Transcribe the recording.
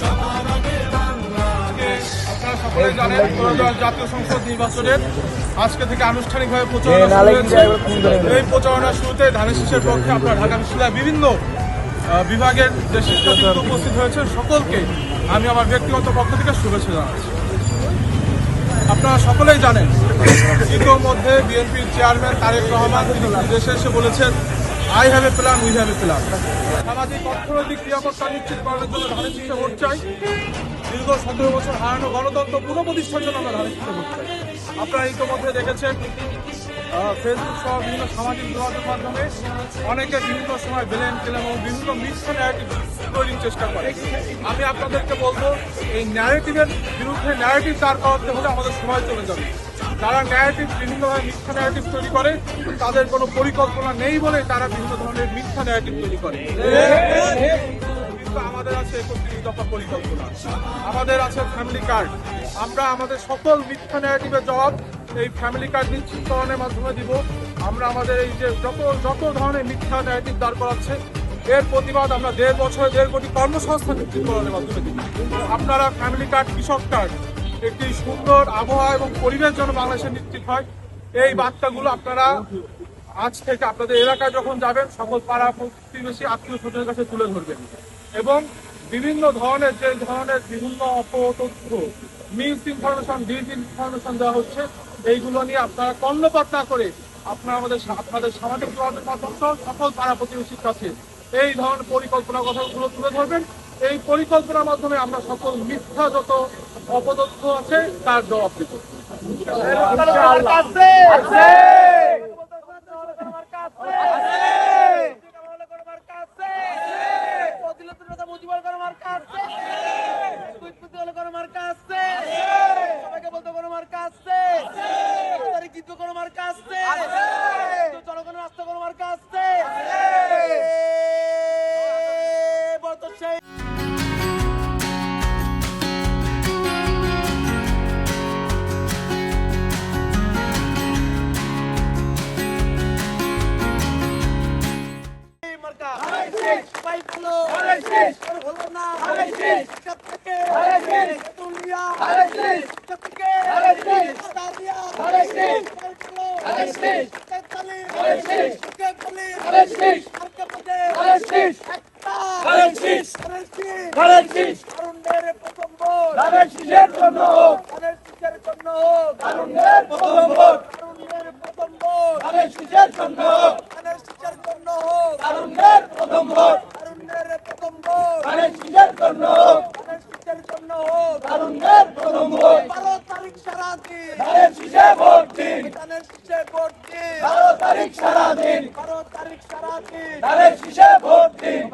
আপনারা সকলে জানেন জাতীয় সংসদ নির্বাচনের আজকে থেকে আনুষ্ঠানিকভাবে প্রচারণা শুরু হয়েছে। এই প্রচারণা শুরুতে ধানের শীষের পক্ষে আপনার ঢাকা বিশ্ববিদ্যালয় বিভিন্ন বিভাগের যে শিক্ষার্থী উপস্থিত হয়েছে সকলকে আমি আমার ব্যক্তিগত পক্ষ থেকে শুভেচ্ছা জানাচ্ছি। আপনারা সকলেই জানেন ইতিমধ্যে বিএনপির চেয়ারম্যান তারেক রহমান তিনি দেশে এসে বলেছেন I have a plan we have a plan সামাজিক অর্থনৈতিক নিরাপত্তা নিশ্চিত করার জন্য ধানের শীষে ভোট চাই। দীর্ঘ সতেরো বছর হারানো গণতন্ত্র পুনঃপ্রতিষ্ঠার জন্য আমরা ভোট চাই। আপনারা ইতিমধ্যে দেখেছেন ফেসবুক সহ বিভিন্ন সামাজিক যোগাযোগ মাধ্যমে অনেকে বিভিন্ন সময় বেলেন কেলেন এবং বিভিন্ন মিথ্যা ন্যারেটিভ তৈরির চেষ্টা করে। আমি আপনাদেরকে বলব, এই ন্যারেটিভের বিরুদ্ধে ন্যারেটিভ দাঁড় করাতে হলে আমাদের সময় চলে যাবে। যারা ন্যারেটিভ বিভিন্নভাবে মিথ্যা ন্যারেটিভ তৈরি করে, তাদের কোনো পরিকল্পনা নেই বলে তারা বিভিন্ন ধরনের মিথ্যা ন্যারেটিভ তৈরি করে। কিন্তু আমাদের আছে একত্রিশ দফা পরিকল্পনা। আমাদের আছে ফ্যামিলি কার্ড আমরা আমাদের সকল মিথ্যা ন্যারেটিভের জবাব এই ফ্যামিলি কার্ড নিশ্চিতকরণের মাধ্যমে দিব। আমরা আমাদের এই যে যত যত ধরনের মিথ্যা ন্যারেটিভ দাঁড় করাচ্ছে, এর প্রতিবাদ আমরা দেড় বছরে দেড় কোটি কর্মসংস্থান নিশ্চিতকরণের মাধ্যমে দিব। আপনারা ফ্যামিলি কার্ড কৃষক কার্ড একটি সুন্দর আবহাওয়া এবং পরিবেশ যেন বাংলাদেশে নিশ্চিত হয়, এই বার্তাগুলো আপনারা আজ থেকে আপনাদের এলাকায় যখন যাবেন, সকল পাড়া প্রতিবেশী আত্মীয় স্বজনের কাছে তুলে ধরবেন। এবং বিভিন্ন ধরনের যে ধরনের বিভিন্ন অপতথ্য মিস ইনফরমেশন ডিস ইনফরমেশন দেওয়া হচ্ছে এইগুলো নিয়ে আপনারা কর্ণপাত না করে আপনারা আমাদের আপনাদের সামাজিক যোগাযোগ মাধ্যম সকল পাড়া প্রতিবেশীর কাছে এই ধরনের পরিকল্পনা কথাগুলো তুলে ধরবেন। এই পরিকল্পনার মাধ্যমে আমরা সকল মিথ্যা যত অপতথ্য আছে তার জবাব দেব। জনগণের সবাই ভালো আর ভালো না শিক্ষক থেকে তুলিয়া শিক্ষক থেকে দাদিয়া তেতালি তেতালি ধানের শীষের জন্য হোক ধানের শীষের জন্য হোক তরুণদের প্রথম ভোট তরুণদের প্রথম ভোট ধানের শীষের জন্য হোক ধানের শীষের জন্য হোক তরুণদের প্রথম ভোট তরুণদের প্রথম ভোট ধানের শীষের জন্য হোক ধানের শীষের জন্য হোক তরুণদের প্রথম ভোট বারো তারিখ সারা দিন ধানের শীষে ভোট দিন ধানের শীষে ভোট দিন বারো তারিখ সারা দিন বারো তারিখ সারা দিন ধানের শীষে ভোট দিন।